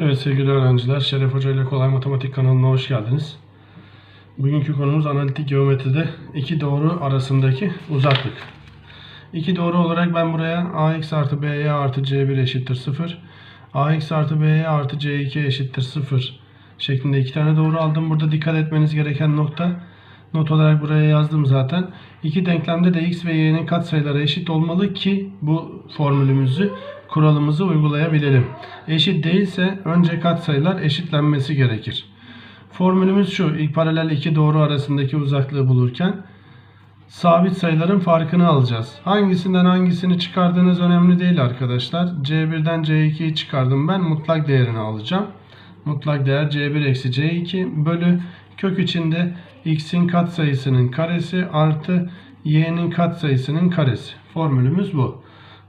Evet sevgili öğrenciler, Şeref Hoca ile Kolay Matematik kanalına hoş geldiniz. Bugünkü konumuz analitik geometride iki doğru arasındaki uzaklık. İki doğru olarak ben buraya ax artı by artı c1 eşittir 0, ax artı by artı c2 eşittir 0 şeklinde iki tane doğru aldım. Burada dikkat etmeniz gereken nokta, not olarak buraya yazdım zaten. İki denklemde de x ve y'nin katsayıları eşit olmalı ki bu formülümüzü, kuralımızı uygulayabilelim. Eşit değilse önce katsayılar eşitlenmesi gerekir. Formülümüz şu. ilk paralel iki doğru arasındaki uzaklığı bulurken sabit sayıların farkını alacağız. Hangisinden hangisini çıkardığınız önemli değil arkadaşlar. C1'den C2'yi çıkardım ben. Mutlak değerini alacağım. Mutlak değer C1 eksi C2 bölü kök içinde x'in katsayısının karesi artı y'nin katsayısının karesi. Formülümüz bu.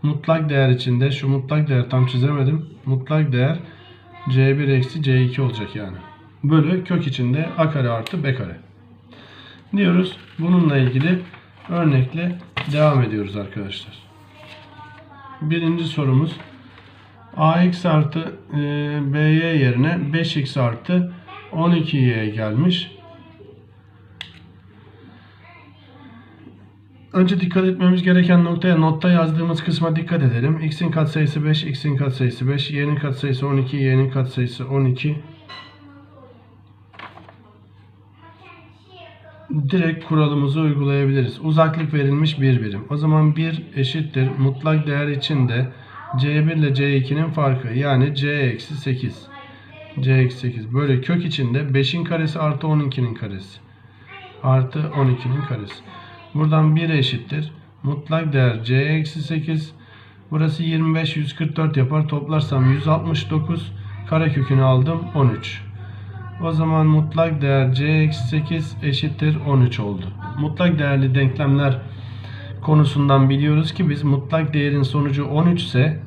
Mutlak değer içinde şu mutlak değer tam çizemedim. Mutlak değer C1 eksi C2 olacak yani. Bölü kök içinde a kare artı b kare. Diyoruz. Bununla ilgili örnekle devam ediyoruz arkadaşlar. Birinci sorumuz ax artı e, by yerine 5x artı 12y gelmiş. Önce dikkat etmemiz gereken noktaya notta yazdığımız kısma dikkat edelim. x'in katsayısı 5, x'in katsayısı 5, y'nin katsayısı 12, y'nin katsayısı 12. Direkt kuralımızı uygulayabiliriz. Uzaklık verilmiş bir birim. O zaman 1 eşittir. Mutlak değer içinde c1 ile c2'nin farkı yani c eksi 8. c eksi 8. Böyle kök içinde 5'in karesi artı 12'nin karesi. Artı 12'nin karesi. Buradan 1 eşittir. Mutlak değer c eksi 8. Burası 25 144 yapar. Toplarsam 169. Karekökünü aldım 13. O zaman mutlak değer c eksi 8 eşittir 13 oldu. Mutlak değerli denklemler konusundan biliyoruz ki biz mutlak değerin sonucu 13 ise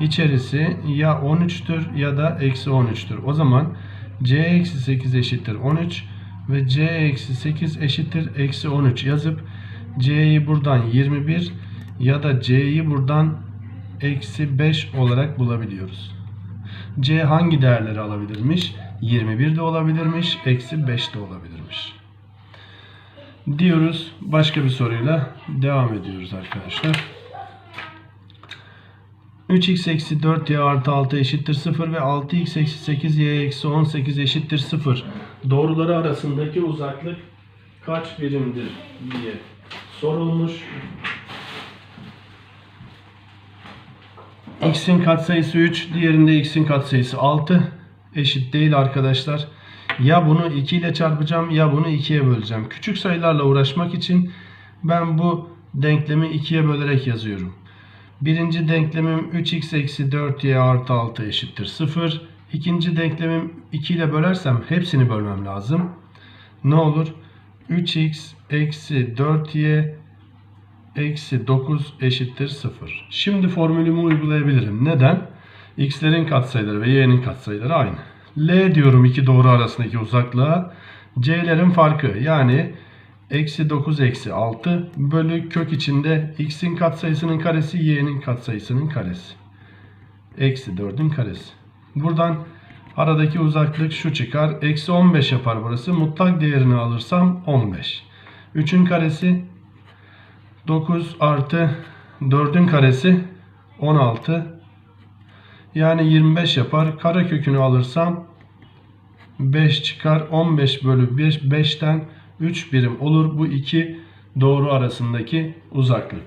içerisi ya 13'tür ya da eksi 13'tür. O zaman c eksi 8 eşittir 13 ve c eksi 8 eşittir eksi 13 yazıp c'yi buradan 21 ya da c'yi buradan eksi 5 olarak bulabiliyoruz. c hangi değerleri alabilirmiş? 21 de olabilirmiş, eksi 5 de olabilirmiş. Diyoruz. Başka bir soruyla devam ediyoruz arkadaşlar. 3x eksi 4y artı 6 eşittir 0 ve 6x eksi 8y eksi 18 eşittir 0. Doğruları arasındaki uzaklık kaç birimdir diye sorulmuş. x'in katsayısı 3, diğerinde x'in katsayısı 6 eşit değil arkadaşlar. Ya bunu 2 ile çarpacağım ya bunu 2'ye böleceğim. Küçük sayılarla uğraşmak için ben bu denklemi 2'ye bölerek yazıyorum. Birinci denklemim 3x eksi 4y artı 6 eşittir 0. İkinci denklemim 2 ile bölersem hepsini bölmem lazım. Ne olur? 3x eksi 4y eksi 9 eşittir 0. Şimdi formülümü uygulayabilirim. Neden? x'lerin katsayıları ve y'nin katsayıları aynı. L diyorum iki doğru arasındaki uzaklığa. c'lerin farkı yani eksi 9 eksi 6 bölü kök içinde x'in katsayısının karesi y'nin katsayısının karesi. Eksi 4'ün karesi. Buradan aradaki uzaklık şu çıkar. Eksi 15 yapar burası. Mutlak değerini alırsam 15. 3'ün karesi 9 artı 4'ün karesi 16. Yani 25 yapar. Kare kökünü alırsam 5 çıkar. 15 bölü 5, 5'ten 3 birim olur. Bu iki doğru arasındaki uzaklık.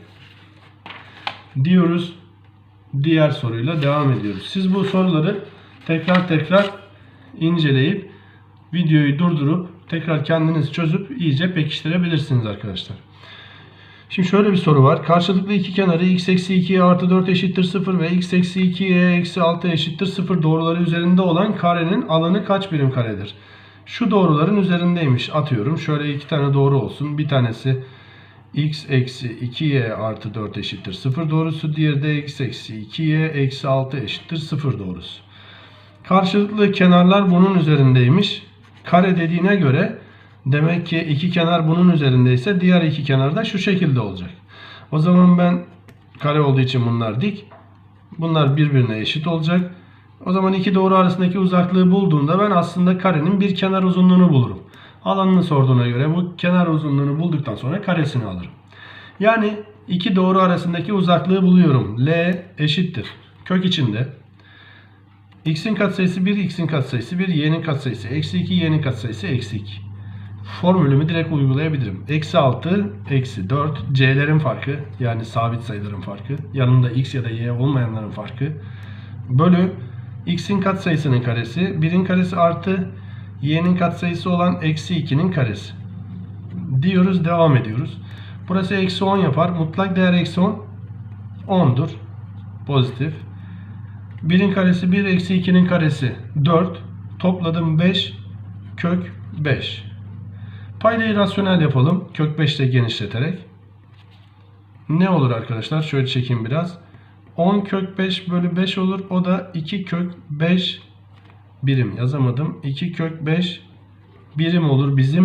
Diyoruz. Diğer soruyla devam ediyoruz. Siz bu soruları tekrar tekrar inceleyip videoyu durdurup tekrar kendiniz çözüp iyice pekiştirebilirsiniz arkadaşlar. Şimdi şöyle bir soru var. Karşılıklı iki kenarı x eksi 2 artı 4 eşittir 0 ve x eksi 2 y eksi 6 eşittir 0 doğruları üzerinde olan karenin alanı kaç birim karedir? Şu doğruların üzerindeymiş. Atıyorum. Şöyle iki tane doğru olsun. Bir tanesi x eksi 2y artı 4 eşittir 0 doğrusu. Diğeri de x eksi 2y eksi 6 eşittir 0 doğrusu. Karşılıklı kenarlar bunun üzerindeymiş. Kare dediğine göre Demek ki iki kenar bunun üzerindeyse diğer iki kenar da şu şekilde olacak. O zaman ben kare olduğu için bunlar dik. Bunlar birbirine eşit olacak. O zaman iki doğru arasındaki uzaklığı bulduğumda ben aslında karenin bir kenar uzunluğunu bulurum. Alanını sorduğuna göre bu kenar uzunluğunu bulduktan sonra karesini alırım. Yani iki doğru arasındaki uzaklığı buluyorum. L eşittir. Kök içinde x'in katsayısı 1, x'in katsayısı 1, y'nin katsayısı eksi 2, y'nin katsayısı eksi 2. Formülümü direkt uygulayabilirim. Eksi 6, eksi 4, c'lerin farkı yani sabit sayıların farkı, yanında x ya da y olmayanların farkı bölü x'in katsayısının karesi, 1'in karesi artı y'nin katsayısı olan eksi 2'nin karesi. Diyoruz, devam ediyoruz. Burası eksi 10 yapar. Mutlak değer eksi 10, 10'dur. Pozitif. 1'in karesi 1, eksi 2'nin karesi 4. Topladım 5, kök 5. Paydayı rasyonel yapalım. Kök 5 ile genişleterek. Ne olur arkadaşlar? Şöyle çekeyim biraz. 10 kök 5 bölü 5 olur. O da 2 kök 5 birim yazamadım. 2 kök 5 birim olur bizim